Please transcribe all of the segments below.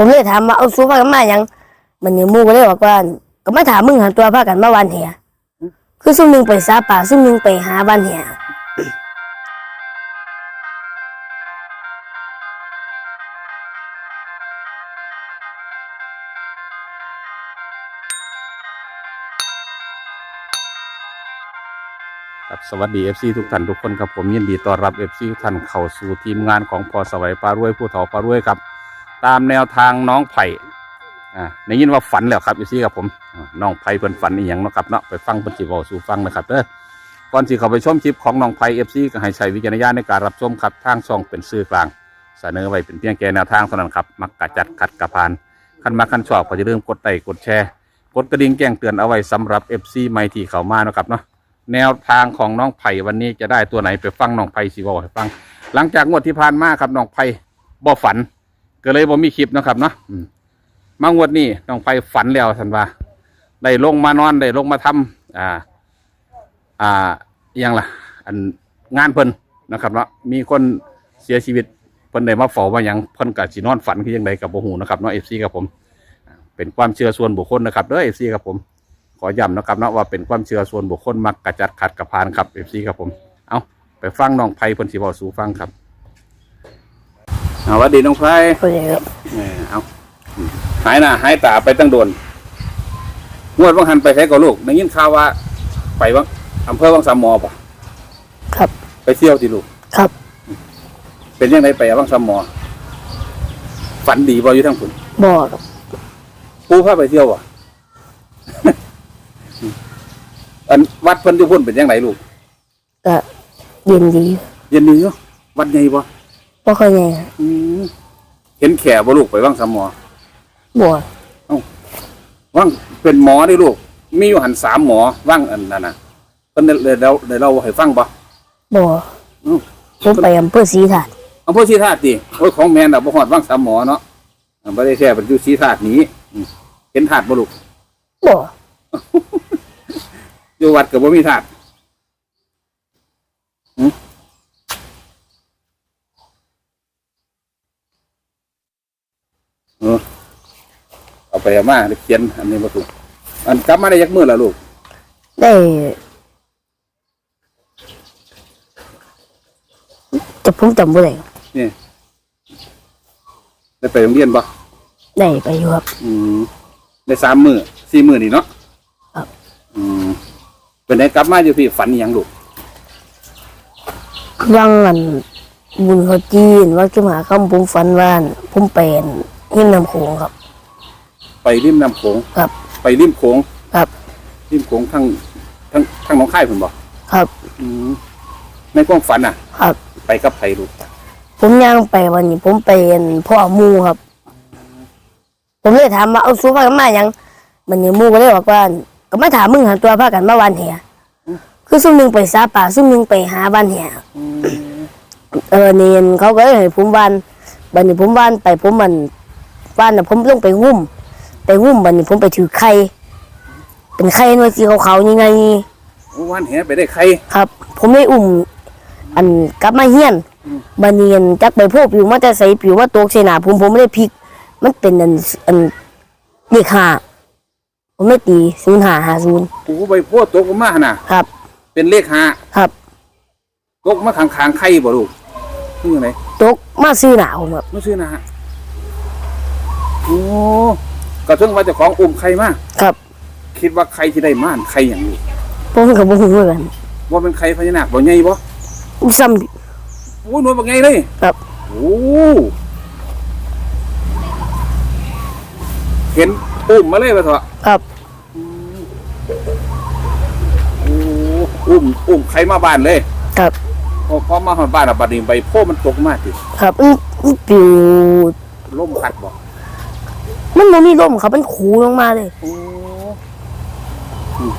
ผมเลยถามว่าเอาสู้พากันมาหยังมันนี่มู่ก็เลยบอกว่าก็มาถามมึงหันตัวพากันมาวันเหียคือซุ่มหนึ่งไปสาป่าซุ่มหนึ่งไปหาบ้านเหียครับสวัสดี FC ทุกท่านทุกคนครับผมยินดีต้อนรับ FC ทุกท่านเข้าสู่ทีมงานของพอสวัยปลารวยผู้เฒ่าปลารวยครับ ตามแนวทางน้องไผ่อ่าได้ยินว่าฝันแล้วครับ FC ครับผมน้องไผ่เพิ่นฝันอีหยังเนาะครับเนาะไปฟังเพิ่นสิเว้าสู่ฟังนะครับเด้อก่อนที่เข้าไปชมคลิปของน้องไผ่ FC ก็ให้ใช้วิจารณญาณในการรับชมครับทางช่องเป็นสื่อกลาง เสนอไว้เป็นเพียงแค่แนวทางเท่านั้นครับมักกะจัดขัดกระพานคันมาคันชอบก็จะเริ่าลืมกดไลค์กดแชร์กดกระดิ่งแจ้งเตือนเอาไว้สำหรับ FC ใหม่ที่เข้ามานะครับเนาะแนวทางของน้องไผ่วันนี้จะได้ตัวไหนไปฟังน้องไผ่สิบอกให้ฟัง หลังจากงวดที่ผ่านมาครับน้องไผ่บ่ฝัน ก็เลยบ่มีคลิปเนาะครับเนาะอืมมางวดนี้น้องไผ่ฝันแล้วท่านว่า ได้ลงมานอนได้ลงมาทำอ่า อ่าอหยังล่ะ อันงานเพิ่นนะครับเนาะมีคนเสียชีวิตเพิ่นได้มาเฝ้ามาหยังเพิ่นก็สินอนฝันคือยังไงกับบ่ฮู้นะครับเนาะ FC ครับผมอ่าเป็นความเชื่อส่วนบุคคลนะครับเด้อ FC ครับผม ขอย้ำนะครับนะว่าเป็นความเชื่อส่วนบุคคลมักกระจัดขัดกระพานครับเอฟซีครับผม เอาไปฟังน้องไผ่เพิ่นสิบอกสู่ฟังครับ เอาหวัสดีน้องไผ่ก็เลยครับเออเอาอืมหายหน้าหายตาไปตั้งโดนงวดวังหันไปใช้กับลูกได้ยินข่าวว่า ไปวังอำเภอวังสามหมอปะครับ ไปเที่ยวที่ลูก ครับ เป็นยังไงไปวังสามหมอ ฝันดีบ่อยู่ทั้งคุณบ่ครับปูพาไปเที่ยวอะอันวัดเพิ่นอยู่พุ่นเป็นยังไงลูกก็เย็นดี เย็นนี้เนาะวัดใหญ่บ่ บ่ค่อยแน่ครับอืมเห็นแขบ่ลูกไปว่างสามหมอบ่ว่างเป็นหมอได้ลูก มีอยู่หันสามหมอว่างอันนั้นน่ะเพิ่นได้ได้เล่าได้เล่าให้ฟังบ่บ่อืมผมไปอำเภอศรีถาดอำเภอศรีธาตุติโอ้ยของแม่นน่ะบ่ฮอดว่างสามหมอเนาะอ่าบ่ได้แค่เป็นอยู่ศรีธาตุนี้อืมเห็นธาตุบ่ลูกบ่ อยู่วัดก็บ่มีธาตุหืมเออ เอาไปเอามาเดี๋ยวเขียนอันนี้บ่ถูกอันกลับมาได้ยักมื้อแล้วลูกได้แต่ผมจำบ่ได้ครับนี่ได้ไปโรงเรียนปะได้ไปอยู่ครับอืมได้สามมือสี่มือนี่เนาะครับ อืมเป็นไงกลับมาอยู่พี่ฝันอหย่างลูกวังอันบุญเขาจีนว่าจะมาคำผมฝันว่าผมเป็นหิมน้ำโขงครับ ไปริมน้ำโขงครับ ไปริมโขงครับ ริมโขงทั้งทั้งทั้งหน้องค่ายผมบอกครับอืมในความฝันอะ ครับ ไปกับไผลูกผมย่างไปวันนี้ ผมเป็นพ่อหมูครับ ผมเลยถามว่าเอาสู้พากันมาหยังมันนี่หมูก็เลยบอกว่าก็มาถามมึงหันตัวพากันมาวันเหียคือซุ่มหนึงไปสาป่าซุ่มหนึงไปหาบ้านเหียเออเนียนเขาก็เลยให้ผมวานบันนี้ผมวานไปผมมันวานน่ะผมลงไปงุ่ม ไปงุ่มบันนี้ผมไปถือไข่เป็นไข่หน่วยสีขาวๆยังไงโอ้วันแหไปได้ใครครับ ผมเลยอุ้มอันกลับมาเฮียนบันเนียนจักไปพวกผิวมาแต่ใส่ผิวว่าตกใส่หนาผมผมไม่ได้พลิก มันเป็นอันอันเด็กหาผมไม่ตีศูนย์หาหาศูนย์โอ้ใบโพธิ์ตกลงมาหั่นน่ะ ครับ เป็นเลขห้าครับตกมาข้างๆไข่บ่ลูกนี่ยังไงตกมาซื้อหนาผมครับไม่ชื่อนะฮะโอ้ ก็ถึงว่าเจ้าของอุ้มไข่มาครับคิดว่าใครที่ได้ม่านใครอย่างนี้ผมกับผมเหมือนกันว่าเป็นใครพญานาคบ่ใหญ่บ่ซ้โอ้หน่วยบ่ใหญ่เลยครับโอ้เห็นอุ้มมาเลยว่าเถอะำครับโอ้อุ้มอุ้มใครมาบ้านเลย ครับพอพอมาหาบ้านอะบัดนี้ใบโพธิ์มันตกมาติครับอื้ออื้อปิวลมพัดบ่ มันไม่มีลมครับมันขูลงมาเลยโอ้อืม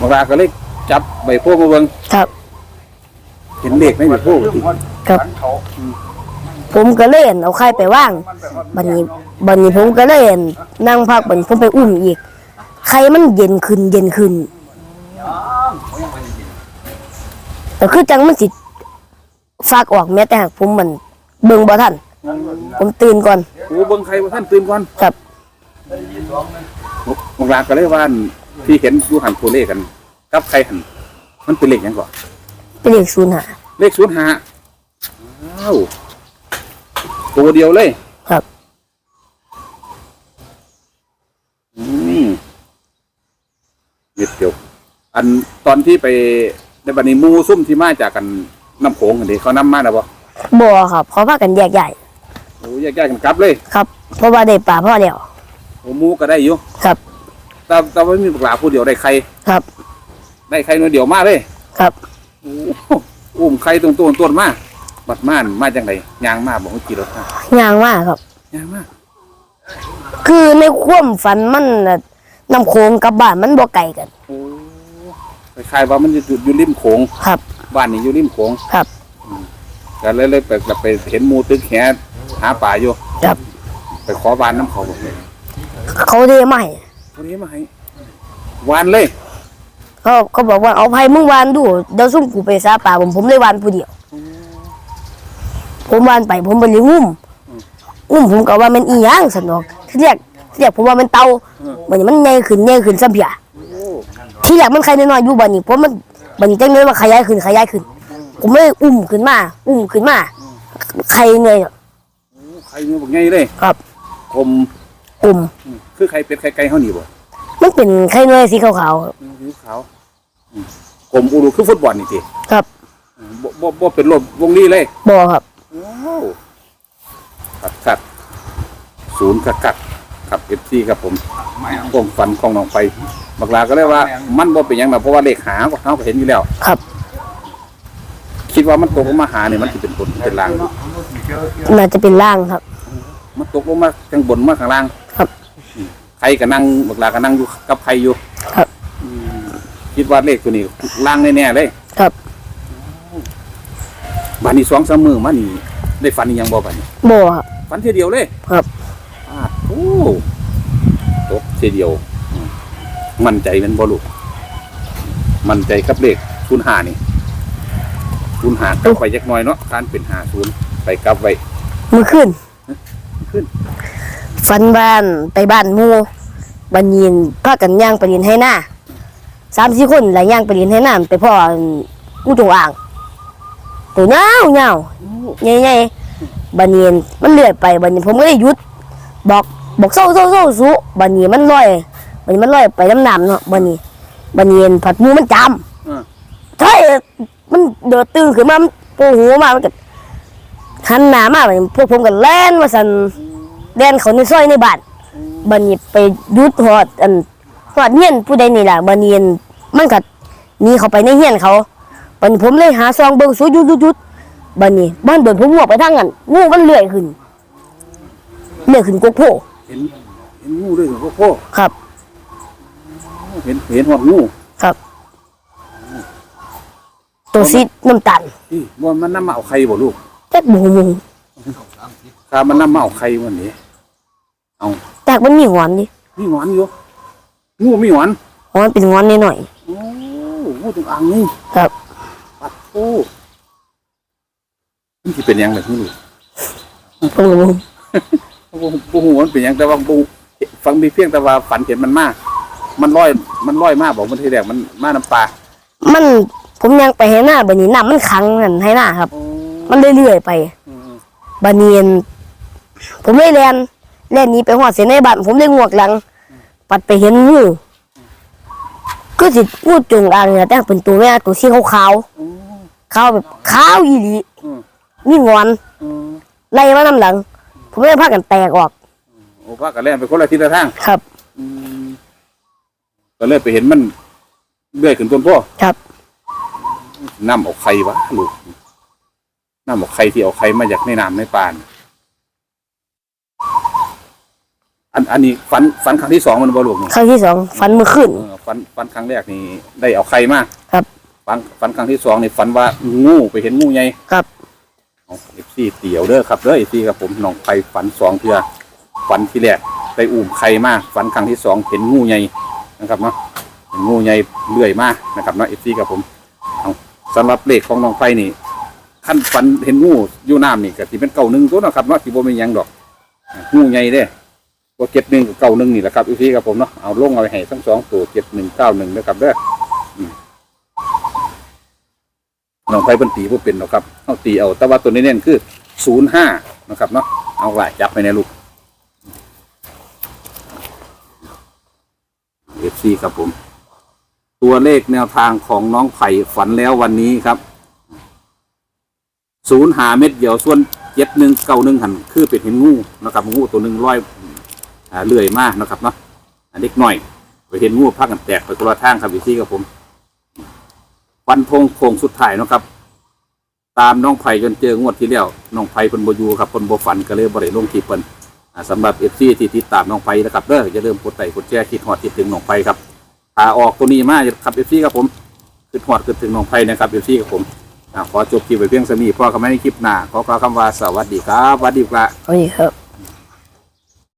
บางราก็เลยจับใบโพธิ์มาเบิ่งครับ เห็นเลขในใบโพธิ์ติครับ ผมก็เล่นเอาไข่ไปว่างบันนี้บันนี้ผมก็เล่นนั่งพักบัดนผมไปอุ้มอีกไข่มันเย็นขึ้นเย็นขึ้นแต่คือจังมันสิฟากออกแม้แต่หากผมมันเบิ่งบ่ทัน ผมตื่นก่อนโอ้เบิ่งใครว่าท่านตื่นก่อนครับบางรายก็เลยว่าที่เห็นอยู่หันตัวเลขกันกับใครหันมันเป็นเลขหยังก่อนเป็นเลขศูนย์หาเลขศูนย์ห้าอ้าวตัวเดียวเลยครับอืมเด็ดเดียวอันตอนที่ไปในบันนี้หมูซุ่มที่มาจากกันน้ำโขงกันดิเขานำมาแล้วบ่บ่ครับเขาพากันแยกใหญ่ โอ้แยกๆกันกลับเลยครับ เพราะว่าได้ป่าพ่อเดียวโอ้หมูก็ได้อยู่ครับ แต่แต่ว่ามีปลาผู้เดียวได้ใครครับ ได้ใครน้อยเดียวมาเลยครับโอ้อุ้มใครตรงตัวต้นมาบัดม่านมาจังไดยางมาบอกว่ากี่รถมายางมากครับ ยางมาคือในความฝันมันน่ะน้ำโขงกับบ้านมันบ่ไกลกัน โอ้คล้ายๆว่ามันจะอยู่อยู่ริมโขงครับ บ้านนี้อยู่ริมโขงครับ ก็เลยเลยไปไปเห็นหมูตึกแห หาป่าอยู่ครับ ไปขอบานน้ำเขาบอกเลยเขาได้มาให้คนนี้มาให้วานเลยเขาเขาบอกว่าเอาไผมึงวานดูเดี๋ยวซุ่มกูไปซาป่าผมผมเลยวานผู้เดียว ผมวานไปผมไปเลยงุ่มงุ่มผมก็ว่ามันอีหยังสนอกที่เรียกที่เรียกผมว่ามันเตาบัดนี้มันใหญ่ขึ้นใหญ่ขึ้นซะเพียโอ้ที่แรกมันใครน้อยๆอยู่บัดนี้ผมมันบัดนี้จังเลยว่าขยายขึ้นขยายขึ้น ผมเลยอุ้มขึ้นมา อุ้มขึ้นมา ใครเหนื่อย ใครมือบอกไงเลยครับคมอุ้มคือใครเป็นใครไก่เขาหนีบ่มันเป็นใครเหนื่อยสีขาวอืมผิวขาวอืมกลมอูรุคือฟุตบอลนี่ทีๆครับบ่บ่บ่เป็นลมวงนี้เลยบ่ครับโอ้ขัดขัดศูนย์ขัดขัดครับเอฟซีครับผมผมฝันของน้องไปบักลาก็เลยว่า มันบ่เป็นหยังนะเพราะว่าเลขหาก็เขาก็เห็นอยู่แล้วครับ คิดว่ามันตกลงมาหาเนี่ยมันจะเป็นบนเป็นล่างน่าจะเป็นล่างครับ มันตกลงมาข้างบนมาข้างล่างครับ อืมใครก็นั่งบักลาก็นั่งอยู่กับใครอยู่ครับ อืมคิดว่าเลขตัวนี้ล่างแน่ๆเลยครับบานนี้สองสามมือมานี่ได้ฝันอีหยังบ่บานนี้บ่ครับ ฝันทีเดียวเลยครับ อ้าวโอ้ตกทีเดียวอืมมั่นใจแมันบ่ลูกมั่นใจกับเลขศูนย์ห้านี่ ศูนย์ห้ากลับไปยักหน้อยเนาะการเป็นห้าศูนย์ไปกลับไว้มือขึ้นขึ้นฟันบ้านไปบ้านหมู่บันยินพากันย่างไปเรียนให้หน้าสามสี่คนหลายย่างไปเรียนให้หน้าไปพ่องูจงอ่างตัวเงาวเงาวโอ้ใหญ่ๆบันยินมันเลื่อยไปบันยินผมก็เลยหยุด บอกบอกเศร้าเศร้าเศร้าสุบันยินมันลอยบันยินมันลอยไปน้ำน้ำเนาะบันนี้บันยินผัดหมูมันจเออำใช่ มันเดือดตื่นขึ้นมามันโผล่หัวมามันก็หันหน้ามาบัดนี้พวกผมก็แล่นมาสันแล่นเขาในซอยในบ้านบันนี้ไปยุดหอดอันหอดเฮียนผู้ใดนี่แหละบันนี้อันมันกัดหนีเขาไปในเฮียนเขาบันนี้ผมเลยหาซองเบิ่งสูยุดยุดยุดบันนี้บ้านโดนผมหัวกไปทางนั้นงูมันเลื่อยขึ้นเลื่อยขึ้นกกโพเห็นเห็นงูด้วยเหรอพ่อครับ เห็นเห็นหอดงูครับ ตัวซีดน้ำตาลนี่ว่ามันน้ำมาเอาไข่บ่ลูกแจ๊กบูมูถ้ามันน้ำมาเอาไข่วันนี้แจ๊กมันมีหงอนดิมีหงอนอยู่งูมีหงอนหงอนเป็นหงอนนิดหน่อยโอ้งูจงอางนี่ๆครับปัดโอ้มันที่เป็นหยังแบบนี้ลูกผมก็บ่บ่บ่ฮู้ว่ามันเป็นหยังแต่ว่าบ่ฟังมีเพียงแต่ว่าฝันเห็นมันมามันลอย มันลอยมาบอกมันทีแรกมันมาน้ำปลา มัน ผมยังไปให้หน้าบันนี้น้ำมันขังนั่นให้หน้าครับโอ้มันเรื่อยๆไปอืมบาเนียนผมเลยแลนแลนหนี้ไปหอดเสียในบ้านผมเลยงวกหลัง ปัดไปเห็นงูก็สิงูจงอางเนี่ยแต่งเป็นตัวแม่ตัวสีขาวโอ้ๆขาวแบบขาวอีหลีอืมมีงอนอืมไล่มาน้ำหลัง ผมเลยพากันแตกออกโอ้พากันแล่นไปคนละทิศละทางครับอืมก็เลยไปเห็นมันเลื่อยขึ้นต้นพ่อครับ น้ำเอาไข่วะลูกน้ำเอาไข่ที่เอาไข่มาจากในน้ำในปานอันอันนี้ฝันฝันครั้งที่สองมันบ่ลูกนี่ครั้งที่สองฟันมือขึ้นเออฝันฝันครั้งแรกนี่ได้เอาไข่มาครับฝันฝันครั้งที่สองนี่ฝันว่างูไปเห็นงูใหญ่ครับเอาเอฟซีเตี๋ยวเด้อครับเด้อเอฟซีครับผมน้องไข่ฝันสองเทื่อฝันที่แรกได้อุ้มไข่มาฝันครั้งที่สองเห็นงูใหญ่นะครับเนาะเห็นงูใหญ่เลื่อยมานะครับเนาะเอฟซีครับผมเอา สำหรับเลขของน้องไข่นี่ขั้นฝันเห็นงูอยู่น้ำนี่ก็สิเป็นเก่าหนึ่งตัวเนาะครับเนาะสิบ่มีหยังดอกงูใหญ่เด้ว่าเจ็ดหนึ่งกับเก่าหนึ่งนี่แหละครับอีพี่ครับผมเนาะเอาลงเอาไปให้ทั้งสองตัวเจ็ดหนึ่งเก้าหนึ่งนะครับเด้อน้องไฟเป็นตีผู้เป็นเนาะครับเอาตีเอาแต่ว่าตัวนี้เน้นคือศูนย์ห้านะครับเนาะเอาหลายจับไปในลูกเอฟซีครับผม ตัวเลขแนวทางของน้องไผ่ฝันแล้ววันนี้ครับ ศูนย์หาเม็ดเดียวส่วนเจ็ดหนึ่งเก้าหนึ่งหันคือเป็นเห็นงูนะครับงูตัวหนึ่งร้อยเลื่อยมากนะครับเนาะอันเล็กหน่อยไปเห็นงูพักกันแตกไปคนละทางครับอยู่ที่กับผมฟันธงโค้งสุดท้ายนะครับ ตามน้องไผ่จนเจองวดที่แล้วน้องไผ่เป็นโบยูครับเป็นโบฝันก็เลยบริลงทีเปิ้นสำหรับเอฟซีที่ติดตามน้องไผ่นะครับเด้อจะเริ่าลืมกดไลค์กดแชร์คิดฮอดคิดถึงน้องไผ่ครับ ถ้าออกตัวนี้มาครับเอฟซีครับผมคือหอดคือถึงน้องไผ่นะครับเอฟซีครับผมขอจบคลิปไปเพียงสมีพอเขาไม่ในคลิปหน้าขอกล่าวคำว่าสวัสดีครับสวัสดีครับเอาอีกครับ